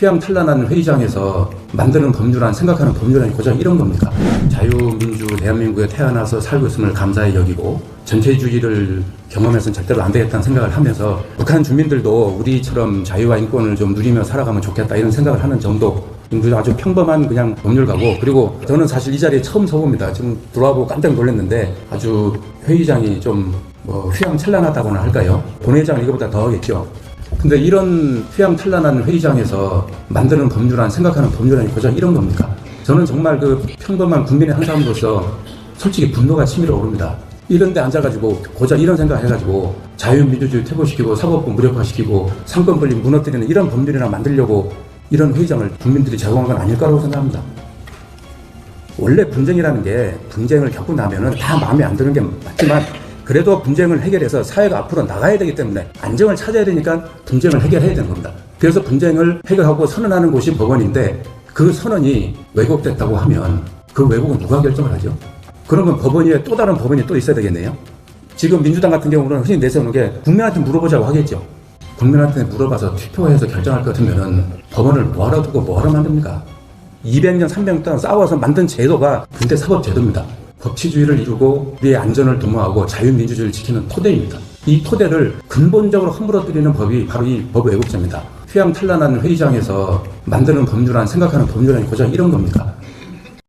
휘황찬란한 회의장에서 만드는 법률안, 생각하는 법률안이 고작 이런 겁니까? 자유민주 대한민국에 태어나서 살고 있음을 감사히 여기고 전체주의를 경험해서는 절대로 안 되겠다는 생각을 하면서 북한 주민들도 우리처럼 자유와 인권을 좀 누리며 살아가면 좋겠다 이런 생각을 하는 정도 아주 평범한 그냥 법률가고 그리고 저는 사실 이 자리에 처음 서봅니다. 지금 들어와보고 깜짝 놀랐는데 아주 회의장이 좀 뭐 휘황찬란하다고나 할까요? 본회의장은 이거보다 더 하겠죠. 근데 이런 휘황찬란한 회의장에서 만드는 법률안, 생각하는 법률안이 고작 이런 겁니까? 저는 정말 그 평범한 국민의 한 사람으로서 솔직히 분노가 치밀어 오릅니다. 이런 데 앉아가지고 고작 이런 생각 해가지고 자유민주주의 퇴보시키고 사법부 무력화시키고 상권 분립 무너뜨리는 이런 법률이나 만들려고 이런 회의장을 국민들이 제공한 건 아닐 거라고 생각합니다. 원래 분쟁이라는 게 분쟁을 겪고 나면은 다 마음에 안 드는 게 맞지만 그래도 분쟁을 해결해서 사회가 앞으로 나가야 되기 때문에 안정을 찾아야 되니까 분쟁을 해결해야 되는 겁니다. 그래서 분쟁을 해결하고 선언하는 곳이 법원인데 그 선언이 왜곡됐다고 하면 그 왜곡은 누가 결정을 하죠? 그러면 법원 위에 또 다른 법원이 또 있어야 되겠네요? 지금 민주당 같은 경우는 흔히 내세우는 게 국민한테 물어보자고 하겠죠. 국민한테 물어봐서 투표해서 결정할 것 같으면은 법원을 뭐하러 두고 뭐하러 만듭니까? 200년, 300년 동안 싸워서 만든 제도가 근대 사법 제도입니다. 법치주의를 이루고 우리의 안전을 도모하고 자유민주주의를 지키는 토대입니다. 이 토대를 근본적으로 허물어뜨리는 법이 바로 이 법 왜곡죄입니다. 휘황찬란한 회의장에서 만드는 법률안, 생각하는 법률안이 고작 이런 겁니까?